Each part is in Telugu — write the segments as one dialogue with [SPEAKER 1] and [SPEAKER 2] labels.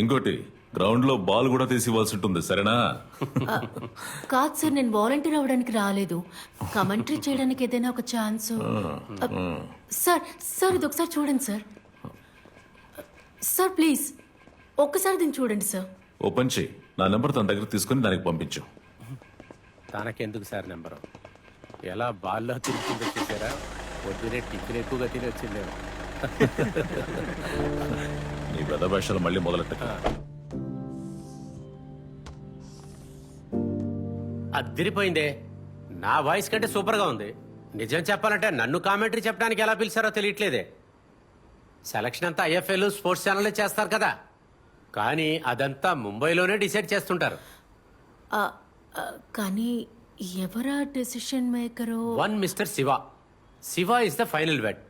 [SPEAKER 1] ఇంకోటి గ్రౌండ్లో బాల్ కూడా తీసి ఇవ్వాల్సి ఉంటుంది సరేనా
[SPEAKER 2] కాదు సార్ నేను వాలంటీర్ అవ్వడానికి రాలేదు. కమెంటరీ చేయడానికి ఏదైనా ఒక ఛాన్స్ సార్ సార్ ఇది ఒకసారి చూడండి సార్. సార్ ప్లీజ్ ఒక్కసారి దీన్ని చూడండి సార్.
[SPEAKER 1] ఓపెన్ చేయి. నా నెంబర్ తన దగ్గర తీసుకుని దానికి పంపించు.
[SPEAKER 3] తనకెందుకు సార్ నెంబరు? ఎలా బాల్లో తిరుగుతుందో చూసారా? పొద్దునే టిఫిన్ ఎక్కువగా తిని వచ్చిందేమో
[SPEAKER 1] నీ పెద్ద భాషలు మళ్ళీ మొదలెట్ట
[SPEAKER 3] అద్దరిపోయిందే. నా వాయిస్ కంటే సూపర్గా ఉంది. నిజం చెప్పాలంటే నన్ను కామెంటరీ చెప్పడానికి ఎలా పిలిచారో తెలియట్లేదే. సెలక్షన్ అంతా ఐఎఫ్ఎల్ స్పోర్ట్స్ ఛానల్ చేస్తారు కదా. కానీ అదంతా ముంబైలోనే డిసైడ్ చేస్తుంటారు.
[SPEAKER 2] కానీ ఎవరా decision మేకరో?
[SPEAKER 3] One mister Shiva. Shiva is the final wed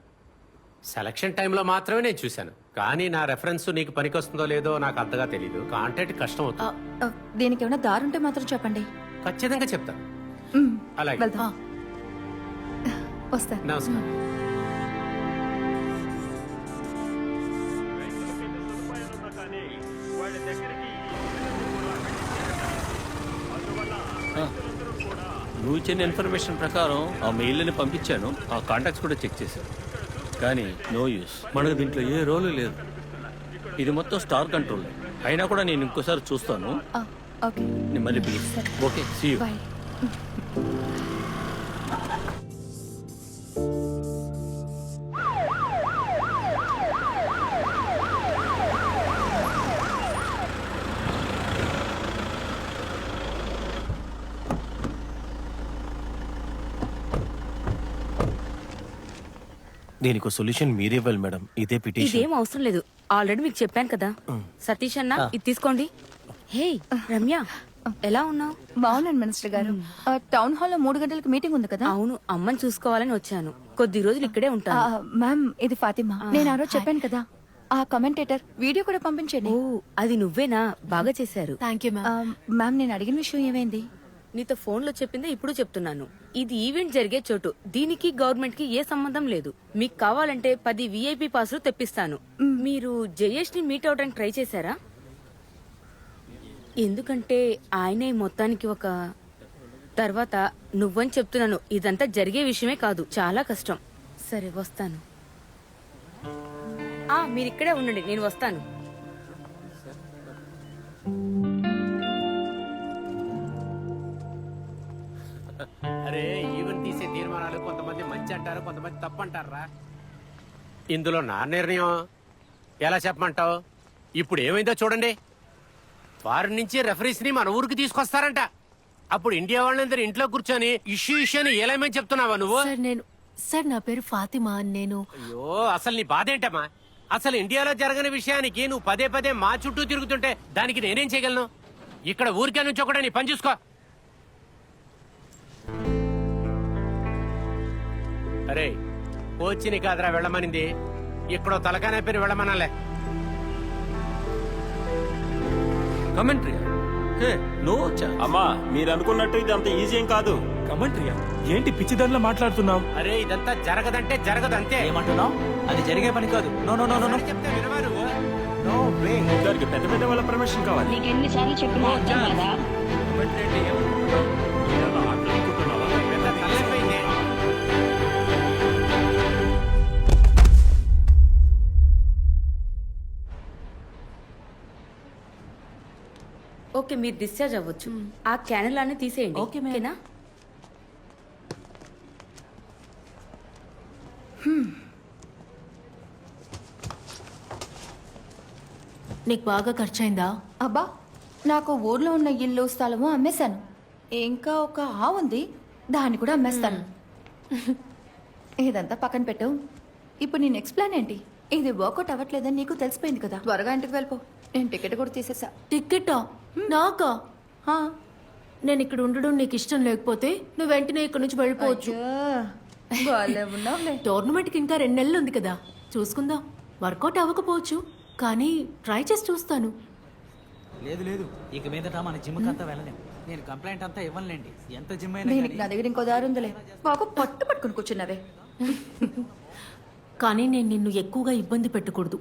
[SPEAKER 3] selection టైంలో మాత్రమే నేను చూశాను. కానీ నా రెఫరెన్స్ నీకు పనికొస్తుందో లేదో నాకు అంతగా తెలియదు కాంటాక్ట్ కష్టం అవుతుంది.
[SPEAKER 4] దీనికి ఏమైనా దారుంటే మాత్రం చెప్పండి.
[SPEAKER 3] ఖచ్చితంగా చెప్తాను
[SPEAKER 4] మ్,
[SPEAKER 3] అలాగే.
[SPEAKER 4] వెళ్దాం. వస్తాను.
[SPEAKER 3] నమస్కారం.
[SPEAKER 5] నువ్వు ఇచ్చిన ఇన్ఫర్మేషన్ ప్రకారం ఆ మెయిల్ని పంపించాను. ఆ కాంటాక్ట్స్ కూడా చెక్ చేశాను. కానీ నో యూస్ మనకు దీంట్లో ఏ రోలు లేదు. ఇది మొత్తం స్టార్ కంట్రోల్ అయినా కూడా నేను ఇంకోసారి చూస్తాను.
[SPEAKER 4] ఆ, ఓకే
[SPEAKER 5] నేను మళ్ళీ ఓకే సీ యూ
[SPEAKER 6] దీనికి సొల్యూషన్ మీరే ఇవ్వాలి మేడం. ఇదే పిటిషన్.
[SPEAKER 7] ఇదేం అవసరం లేదు. ఆల్రెడీ మీకు చెప్పాను కదా. సతీష్ అన్న ఇది తీసుకోండి. హే రమ్య ఎలా ఉన్నావు?
[SPEAKER 4] బాగున్నాను మినిస్టర్ గారు. టౌన్ హాల్లో మూడు గంటలకు మీటింగ్ ఉంది కదా?
[SPEAKER 7] అవును అమ్మని చూసుకోవాలని వచ్చాను. కొద్ది రోజులు ఇక్కడే
[SPEAKER 4] ఆ,
[SPEAKER 7] ఉంటాను
[SPEAKER 4] మ్యామ్ ఇది ఫాతిమా. నేను ఆ రోజు చెప్పాను కదా. ఆ కమెంటేటర్ వీడియో కూడా పంపించండి.
[SPEAKER 7] ఓ అది నువ్వేనా? బాగా చేశారు.
[SPEAKER 2] థ్యాంక్ యూ మ్యామ్
[SPEAKER 4] మ్యామ్ నేను అడిగిన విషయం ఏమైంది?
[SPEAKER 7] నీతో ఫోన్లో చెప్పిందే ఇప్పుడు చెప్తున్నాను. ఇది ఈవెంట్ జరిగే చోటు. దీనికి గవర్నమెంట్కి ఏ సంబంధం లేదు. మీకు కావాలంటే పది విఐపి పాసులు తెప్పిస్తాను. మీరు జయేష్ని మీట్ అవడానికి ట్రై చేశారా? ఎందుకంటే ఆయనే మొత్తానికి ఒక తర్వాత నువ్వని చెప్తున్నాను. ఇదంతా జరిగే విషయమే కాదు. చాలా కష్టం. సరే వస్తాను. ఆ మీరు ఇక్కడే ఉండండి. నేను వస్తాను.
[SPEAKER 3] కొంతమంది మంచి అంటారు కొంతమంది తప్పు అంటారా ఇందులో నా నిర్ణయం ఎలా చెప్పమంటావు? ఇప్పుడు ఏమైందో చూడండి. ఫారిన్ నుంచి రెఫరీస్ని మన ఊరికి తీసుకొస్తారంట. అప్పుడు ఇండియా వాళ్ళందరూ ఇంట్లో కూర్చొని ఇష్యూ ఇష్యూ అని ఏలేమని చెప్తున్నావా నువ్వు?
[SPEAKER 2] సార్ నేను సార్ నా పేరు ఫాతిమా నేను
[SPEAKER 3] అయ్యో అసలు నీ బాధ ఏంటమ్మా? అసలు ఇండియాలో జరగని విషయానికి నువ్వు పదే పదే మా చుట్టూ తిరుగుతుంటే దానికి నేనేం చేయగలను? ఇక్కడ ఊరికే నుంచి ఒకటే నీ పని చూసుకో. అరే కోచిని కాదురా వెళ్ళమనింది. ఇక్కడ తలకానే పేరు వెళ్ళమనాలే.
[SPEAKER 5] కమెంట్రీ హే నో
[SPEAKER 6] అమ్మా మీరు అనుకున్నట్టు ఇది అంత ఈజీ ఏం కాదు.
[SPEAKER 8] కమెంట్రీయా ఏంటి పిచ్చిదారిలో మాట్లాడుతున్నావు?
[SPEAKER 3] అరే ఇదంతా జరగదంటే జరగదంతే.
[SPEAKER 8] ఏమంటున్నావు? అది జరిగే పని కాదు. నో నో నో నో
[SPEAKER 3] చెప్తే వినవా నువ్వు?
[SPEAKER 6] దానికి పెద్ద పెద్ద వాళ్ళ పర్మిషన్ కావాలి.
[SPEAKER 9] నీకు ఎన్నిసార్లు చెప్పినా అర్థం కదా?
[SPEAKER 7] ఓకే మీరు డిశ్చార్జ్ అవ్వచ్చు. ఆ క్యానల్ అన్ని తీసేయండి. ఓకేనా?
[SPEAKER 2] నీకు బాగా ఖర్చయిందా?
[SPEAKER 4] అబ్బా నాకు ఊర్లో ఉన్న ఇల్లు స్థలము అమ్మేశాను. ఇంకా ఒక ఆ ఉంది దాన్ని కూడా అమ్మేస్తాను. ఇదంతా పక్కన పెట్టు. ఇప్పుడు నీ నెక్స్ట్ ప్లాన్ ఏంటి? ఇది వర్కౌట్ అవ్వట్లేదని నీకు తెలిసిపోయింది కదా. త్వరగా ఇంటికి వెళ్ళిపో. నేను టికెట్ కూడా తీసేసా.
[SPEAKER 2] టికెటా నాకా?
[SPEAKER 4] హా.
[SPEAKER 2] నేను ఇక్కడ ఉండడం నీకు ఇష్టం లేకపోతే నువ్వు వెంటనే ఇక్కడ నుంచి వెళ్ళిపోవచ్చు.
[SPEAKER 4] భలే ఉన్నావులే.
[SPEAKER 2] టోర్నమెంట్కి ఇంకా రెండు నెలలు ఉంది కదా. చూసుకుందాం. వర్కౌట్ అవ్వకపోవచ్చు కానీ ట్రై చేసి చూస్తాను.
[SPEAKER 8] లేదు లేదు. ఇక మీదట మన జిమ్ అంతా వెళ్ళలేం. నేను కంప్లైంట్ అంతా ఇవ్వనులేండి. ఎంత జిమ్ అయినా
[SPEAKER 4] దీనికి నా దగ్గర ఇంకో దారి ఉందిలే. బాగా పట్టు పట్టుకుని కూర్చున్నావే.
[SPEAKER 2] కానీ నేను నిన్ను ఎక్కువగా ఇబ్బంది పెట్టకూడదు.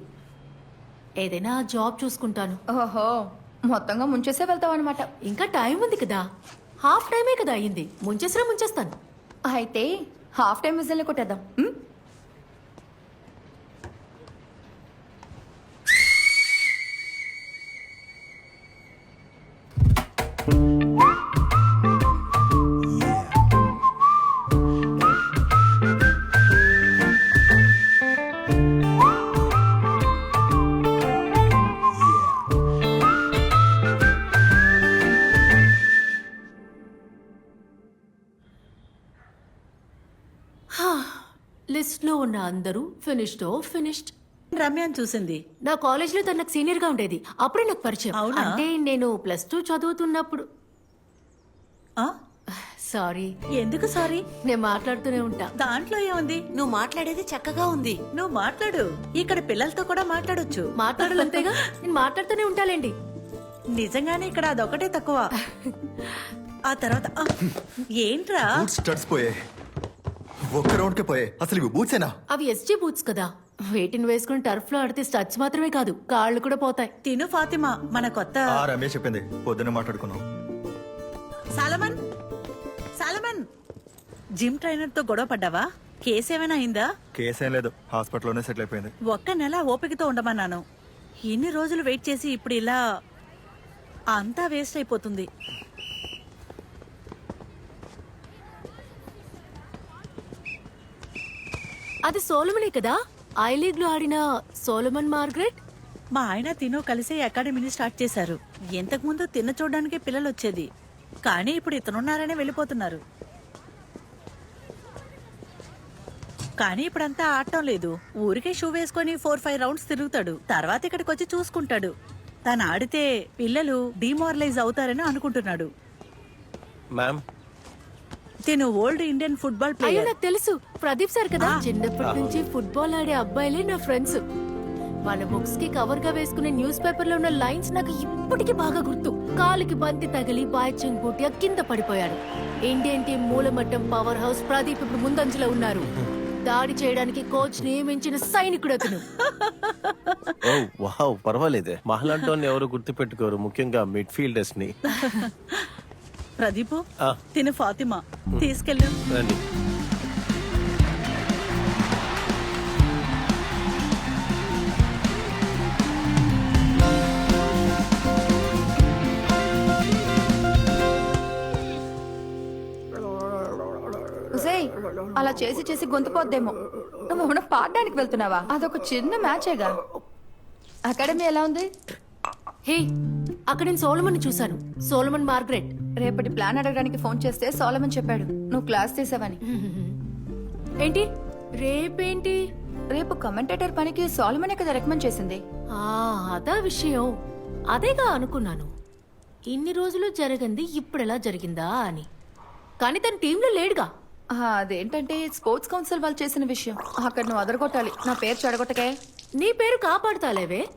[SPEAKER 2] ఏదైనా జాబ్ చూసుకుంటాను.
[SPEAKER 4] ఓహో. మొత్తంగా ముంచేసే వెళ్తావు అనమాట
[SPEAKER 2] ఇంకా టైం ఉంది కదా. హాఫ్ టైమే కదా అయ్యింది. ముంచేసినా ముంచేస్తాను.
[SPEAKER 4] అయితే హాఫ్ టైం విజిల్ కొట్టేద్దాం. ఉమ్?
[SPEAKER 2] అందరూ ఫినిష్డ్ ఫినిష్డ్
[SPEAKER 10] రమ్యాన్ చూసింది.
[SPEAKER 2] నా కాలేజ్లో తను నాకు సీనియర్గా ఉండేది. అప్పుడే నాకు పరిచయం.
[SPEAKER 10] అవునా?
[SPEAKER 2] అంటే నేను ప్లస్ టూ చదువుతున్నప్పుడు.
[SPEAKER 10] ఆ?
[SPEAKER 2] సారీ
[SPEAKER 10] ఎందుకు సారీ
[SPEAKER 2] నేను మాట్లాడుతూనే ఉంటా.
[SPEAKER 10] దాంట్లో ఏముంది?
[SPEAKER 11] నువ్వు మాట్లాడేది చక్కగా ఉంది.
[SPEAKER 10] నువ్వు మాట్లాడు. ఇక్కడ పిల్లలతో కూడా మాట్లాడొచ్చు.
[SPEAKER 2] మాట్లాడాలంతేగా నేను మాట్లాడుతూనే ఉంటాలేండి.
[SPEAKER 10] నిజంగానే ఇక్కడ అదొకటే తక్కువ. ఆ తర్వాత ఆ, ఏంట్రా?
[SPEAKER 12] బూట్స్ స్టడ్స్ పోయే ఒక్క రౌండ్కే పోయే. అసలు ఇవి బూట్సేనా?
[SPEAKER 2] అవి ఎస్జీ బూట్స్ కదా. వేటిని వేసుకుని టర్ఫ్లో ఆడితే స్టచ్ మాత్రమే కాదు కాళ్ళు కూడా పోతాయి.
[SPEAKER 10] తిను ఫాతిమా. మన కొత్త
[SPEAKER 12] ఆ రమేష్ చెప్పింది. పొద్దున్న మాట్లాడుకున్నాం.
[SPEAKER 10] సాలమన్! సాలమన్! జిమ్ ట్రైనర్తో గొడవ పడ్డావా? కేసు ఏమైనా అయిందా?
[SPEAKER 12] కేసేం లేదు. హాస్పిటల్లోనే సెటిల్ అయిపోయింది.
[SPEAKER 10] ఒక్క నెల ఓపికతో ఉండమన్నాను. ఇన్ని రోజులు వెయిట్ చేసి ఇప్పుడు ఇలా అంతా వేస్ట్ అయిపోతుంది.
[SPEAKER 2] అది సోలమనే కదా? ఐ లీగ్లో ఆడిన సోలమన్ మార్గరెట్?
[SPEAKER 10] మా ఆయన తిను కలిసే అకాడమీని స్టార్ట్ చేశారు. ఇంతకు ముందు తిన్న చూడడానికి పిల్లలు వచ్చేది కానీ ఇప్పుడు ఇతనున్నారనే వెళ్ళిపోతున్నారు. కానీ ఇప్పుడంతా ఆడటం లేదు. ఊరికే షూ వేసుకొని ఫోర్ ఫైవ్ రౌండ్స్ తిరుగుతాడు. తర్వాత ఇక్కడికి వచ్చి చూసుకుంటాడు. తను ఆడితే పిల్లలు డిమారలైజ్ అవుతారని అనుకుంటున్నాడు.
[SPEAKER 6] మ్యామ్
[SPEAKER 10] తిను ఓల్డ్ ఇండియన్ ఫుట్బాల్
[SPEAKER 2] అయ్యో
[SPEAKER 10] ప్లేయర్.
[SPEAKER 2] నాకు తెలుసు. ప్రదీప్ సార్ కదా. చిన్నప్పటి నుంచి ఫుట్బాల్ ఆడే అబ్బాయిలే నా ఫ్రెండ్స్. వాళ్ళ బుక్స్కి కవర్గా వేసుకునే న్యూస్ పేపర్లో ఉన్న లైన్స్ నాకు ఇప్పటికీ బాగా గుర్తు. కాలుకి బంతి తగిలి బాయ్చెంగ్ బూటియా కింద పడిపోయాడు. ఇండియన్ టీం మూలమట్టం పవర్ హౌస్ ప్రదీప్ ఇప్పుడు ముందంజలో ఉన్నారు. దాడి చేయడానికి కోచ్ నియమించిన సైనికుడు అతను.
[SPEAKER 6] ఓ వావ్ పర్వాలేదే. మహలాంటోని ఎవరు గుర్తుపెట్టుకోరు ముఖ్యంగా మిడ్ ఫీల్డర్స్ని.
[SPEAKER 10] ప్రదీపు
[SPEAKER 6] ఆ.
[SPEAKER 10] తిను ఫాతిమా. తీసుకెళ్ళు.
[SPEAKER 6] రండి.
[SPEAKER 4] ఉసేయ్, అలా చేసి చేసి గొంతు పోద్దేమో నువ్వు ఏమైనా పాడడానికి వెళ్తున్నావా? అదొక చిన్న మ్యాచేగా. అకాడమీ ఎలా ఉంది?
[SPEAKER 2] హే అక్కడ నేను సోలమన్ చూశాను. Solomon Margaret.
[SPEAKER 4] రేపటి ప్లాన్ అడగడానికి ఫోన్ చేస్తే సోలమన్ చెప్పాడు. నువ్వు క్లాస్ తీసావని.
[SPEAKER 2] ఏంటి? రేపేంటి?
[SPEAKER 4] రేపు కమెంటేటర్ పనికి సోలమనే కదా రికమెండ్ చేసింది.
[SPEAKER 2] ఆ అదా విషయం. అదేగా అనుకున్నాను. ఇన్ని రోజులు జరగంది ఇప్పుడు ఎలా జరిగిందా అని. కానీ తన టీంలో లేడుగా.
[SPEAKER 4] ఆ, అదేంటంటే స్పోర్ట్స్ కౌన్సిల్ వాళ్ళు చేసిన విషయం. అక్కడ నువ్వు అదరగొట్టాలి. నా పేరు చెడగొట్టకే.
[SPEAKER 2] నీ పేరు కాపాడుతాలేవే?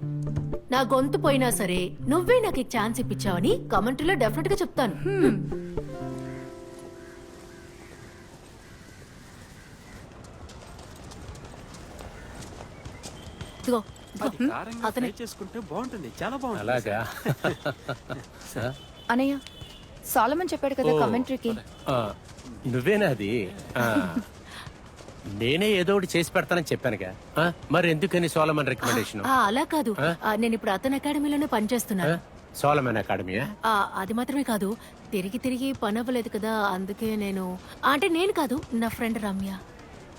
[SPEAKER 2] నా గొంతు పోయినా సరే నువ్వే నాకు ఛాన్స్ ఇప్పించావని కమెంటరీలో డెఫినెట్గా చెప్తాను ఇదిగో. అతనే
[SPEAKER 6] చేసుకుంటే బాగుంటుంది. చాలా బాగుంటుంది.
[SPEAKER 3] అలాగా?
[SPEAKER 4] అనయ్య సోలమన్ చెప్పాడు కదా కమెంటరీకి.
[SPEAKER 3] ఆ, నువ్వేనా అది? ఆ, నేనే ఏదో ఒకటి చేసి పెడతానని చెప్పానుగా. ఆ, మరి ఎందుకని సోలమన్ రికమెండేషన్
[SPEAKER 2] ఆ, అలా కాదు. ఆ, నేను ఇప్పుడు అతని అకాడమీలోనే పనిచేస్తున్నాను
[SPEAKER 3] సోలమన్ అకాడమీయా
[SPEAKER 2] ఆ, అది మాత్రమే కాదు. తిరిగి తిరిగి పని అవ్వలేదు కదా అందుకే నేను ఆ, అంటే నేను కాదు నా ఫ్రెండ్ రమ్య.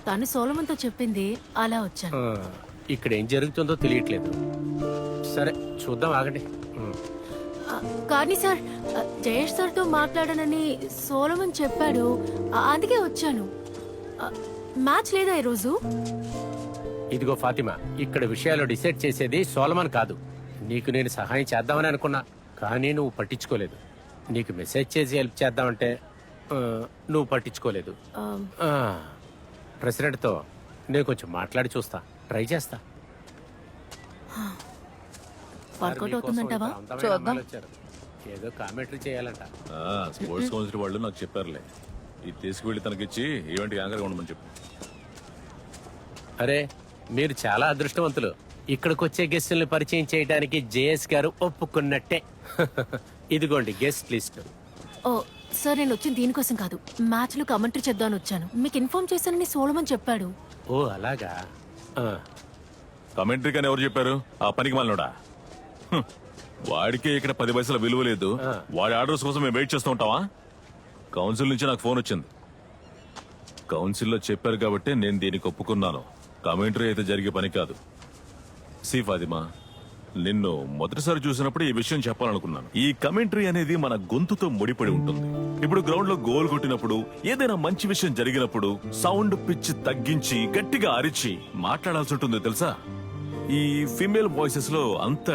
[SPEAKER 2] తను సోలమన్తో చెప్పింది అలా వచ్చాను.
[SPEAKER 3] ఆ, ఇక్కడ ఏం జరుగుతుందో తెలియట్లేదు. సరే చూద్దాం ఆగండి.
[SPEAKER 2] ఆ, కానీ సార్ ఆ, జయేష్ సార్తో మాట్లాడానని సోలమన్ చెప్పాడు. ఆ, అందుకే వచ్చాను. ఆ, మ్యాచ్ లేదా ఈరోజు?
[SPEAKER 3] ఇదిగో ఫాతిమా ఇక్కడ విషయాలు డిసైడ్ చేసేది సోలమన్ కాదు. నీకు నేను సహాయం చేద్దామని అనుకున్నా కానీ నువ్వు పట్టించుకోలేదు. నీకు మెసేజ్ చేసి హెల్ప్ చేద్దామంటే ఆ, నువ్వు పట్టించుకోలేదు.
[SPEAKER 2] ఆ,
[SPEAKER 3] ప్రెసిడెంట్తో నేను కొంచెం మాట్లాడి చూస్తా ట్రై చేస్తా.
[SPEAKER 2] వర్కౌట్ అవుతుందంటావా?
[SPEAKER 4] చూద్దాం.
[SPEAKER 3] ఏదో కామెంటరీ చేయాలంట.
[SPEAKER 1] ఆ, స్పోర్ట్స్ కౌన్సిల్ వాళ్ళు నాకు చెప్పారులే. ఇది తీసుకువెళ్ళి తనకిచ్చి ఈవెంట్ యాంకర్గా ఉండమని చెప్పు.
[SPEAKER 3] అరే మీరు చాలా అదృష్టవంతులు. ఇక్కడికి వచ్చే గెస్టుల్ని పరిచయం చేయడానికి జేఎస్ గారు ఒప్పుకున్నట్టే. ఇదిగోండి గెస్ట్ లిస్ట్.
[SPEAKER 2] ఓ సార్ నేను వచ్చింది దీనికోసం కాదు. మ్యాచ్లో కమెంటరీ చేద్దామని వచ్చాను. మీకు ఇన్ఫార్మ్ చేశానని సోలమన్ చెప్పాడు.
[SPEAKER 3] ఓ అలాగా? ఆ,
[SPEAKER 1] కమెంటరీ కానీ ఎవరు చెప్పారు? ఆ పనికి మాలనోడా? హ్మ్. వాడికే ఇక్కడ పది పైసల విలువ లేదు. వాడి ఆర్డర్స్ కోసం మేము వెయిట్ చేస్తూ ఉంటావా కౌన్సిల్ నుంచి నాకు ఫోన్ వచ్చింది. కౌన్సిల్లో చెప్పారు కాబట్టి నేను దీనికి ఒప్పుకున్నాను. కమెంటరీ అయితే జరిగే పని కాదు. సి ఫాతిమా నిన్ను మొదటిసారి చూసినప్పుడు ఈ విషయం చెప్పాలనుకున్నాను. ఈ కమెంటరీ అనేది మన గొంతుతో ముడిపడి ఉంటుంది. ఇప్పుడు గ్రౌండ్లో గోల్ కొట్టినప్పుడు ఏదైనా మంచి విషయం జరిగినప్పుడు సౌండ్ పిచ్ తగ్గించి గట్టిగా అరిచి మాట్లాడాల్సి ఉంటుంది తెలుసా? ఈ ఫీమేల్ వాయిసెస్లో అంత